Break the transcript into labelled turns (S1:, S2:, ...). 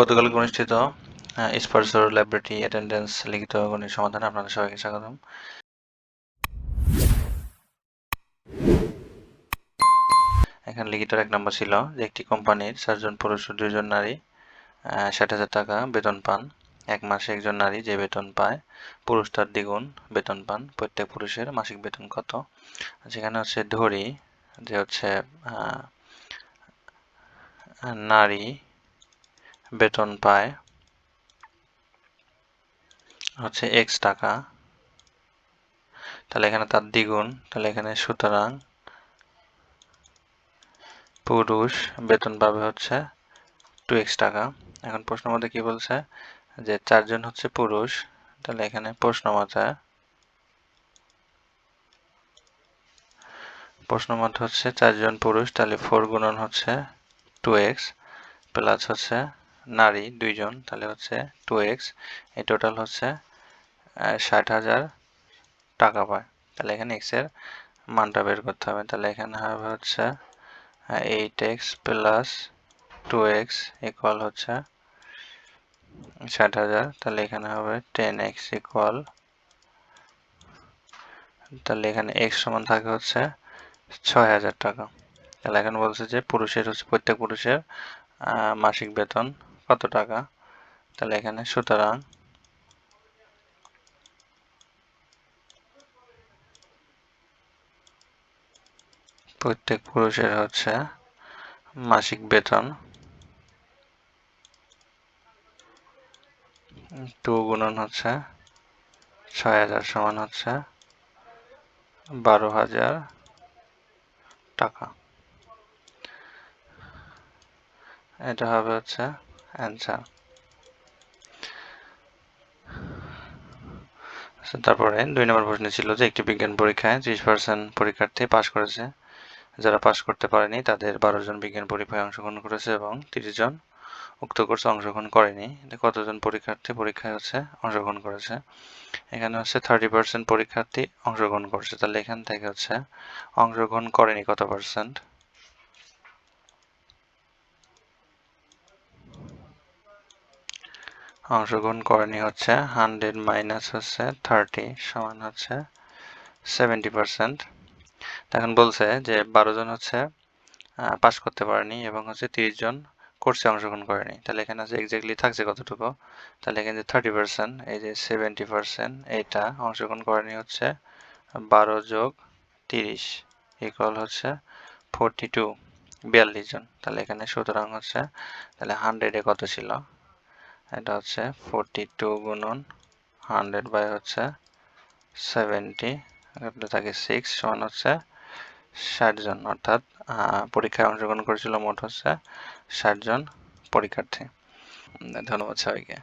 S1: গতকাল অনুষ্ঠিত স্পর্শর laboratory attendance লিখিত গণিত সমাধানে আপনাদের সবাইকে স্বাগতম। এখানে লিখিত এক নম্বর ছিল যে, একটি কোম্পানির চারজন পুরুষ দুইজন নারী ষাট হাজার টাকা বেতন পান। এক মাসে একজন নারী যে বেতন পায়, পুরুষ তার দ্বিগুণ বেতন পান। প্রত্যেক পুরুষের মাসিক বেতন কত? সেখানে হচ্ছে ধরি যে হচ্ছে নারী বেতন পায়। হচ্ছে এক্স টাকা। তাহলে এখানে তার দ্বিগুণ, তাহলে এখানে সুতরাং পুরুষ বেতন পাবে হচ্ছে টু এক্স টাকা। এখন প্রশ্ন মধ্যে কি বলছে? যে চারজন হচ্ছে পুরুষ, তাহলে এখানে প্রশ্ন মতে প্রশ্ন মতে হচ্ছে চারজন পুরুষ, তাহলে ফোর গুণন হচ্ছে টু এক্স প্লাস হচ্ছে নারী দুইজন, তাহলে হচ্ছে টু এক্স এই টোটাল হচ্ছে ষাট হাজার টাকা পায়। তাহলে এখানে এক্সের মানটা বের করতে হবে। তাহলে এখানে হবে হচ্ছে eight x plus two x equal হচ্ছে ষাট হাজার। তাহলে এখানে হবে টেন এক্স ইকুয়াল তাহলে এখানে এক্স সমান থাকে হচ্ছে ছয় হাজার টাকা। তাহলে এখন বলছে যে পুরুষের হচ্ছে প্রত্যেক পুরুষের মাসিক বেতন কত টাকা? তাহলে এখানে সুতরাং প্রত্যেক পুরুষের হচ্ছে মাসিক বেতন টু গুণন হচ্ছে ছয় হাজার সমান হচ্ছে বারো হাজার টাকা। এটা হবে হচ্ছে অ্যান্সার তারপরে দুই নম্বর প্রশ্ন ছিল যে, একটি বিজ্ঞান পরীক্ষায় ত্রিশ পার্সেন্ট পরীক্ষার্থী পাশ করেছে। যারা পাশ করতে পারেনি, তাদের বারো জন বিজ্ঞান পরীক্ষায় অংশগ্রহণ করেছে এবং তিরিশ জন উক্ত কোর্সে অংশগ্রহণ করেনি। কতজন পরীক্ষার্থী পরীক্ষায় হচ্ছে অংশগ্রহণ করেছে? এখানে হচ্ছে থার্টি পার্সেন্ট পরীক্ষার্থী অংশগ্রহণ করছে। তাহলে এখান থেকে হচ্ছে অংশগ্রহণ করেনি কত পার্সেন্ট অংশগ্রহণ করেনি হচ্ছে, হান্ড্রেড মাইনাস হচ্ছে থার্টি সমান হচ্ছে সেভেন্টি পার্সেন্ট। এখন বলছে যে বারো জন হচ্ছে পাস করতে পারেনি এবং হচ্ছে তিরিশ জন কোর্সে অংশগ্রহণ করেনি। তাহলে এখানে আছে এক্স্যাক্টলি থাকছে কতটুকু? তাহলে এখানে যে থার্টি পার্সেন্ট এই যে সেভেন্টি পার্সেন্ট এইটা অংশগ্রহণ করেনি হচ্ছে বারো যোগ তিরিশ ইকুয়াল হচ্ছে ফোরটি টু বিয়াল্লিশ জন। তাহলে এখানে সুতরাং হচ্ছে, তাহলে হান্ড্রেডে কত ছিল? এটা হচ্ছে ফোরটি টু গুণন হান্ড্রেড বাই হচ্ছে সেভেন্টি থাকে সিক্স সমান হচ্ছে ষাট জন। অর্থাৎ পরীক্ষায় অংশগ্রহণ করেছিল মোট হচ্ছে ষাট জন পরীক্ষার্থী। ধন্যবাদ সবাইকে।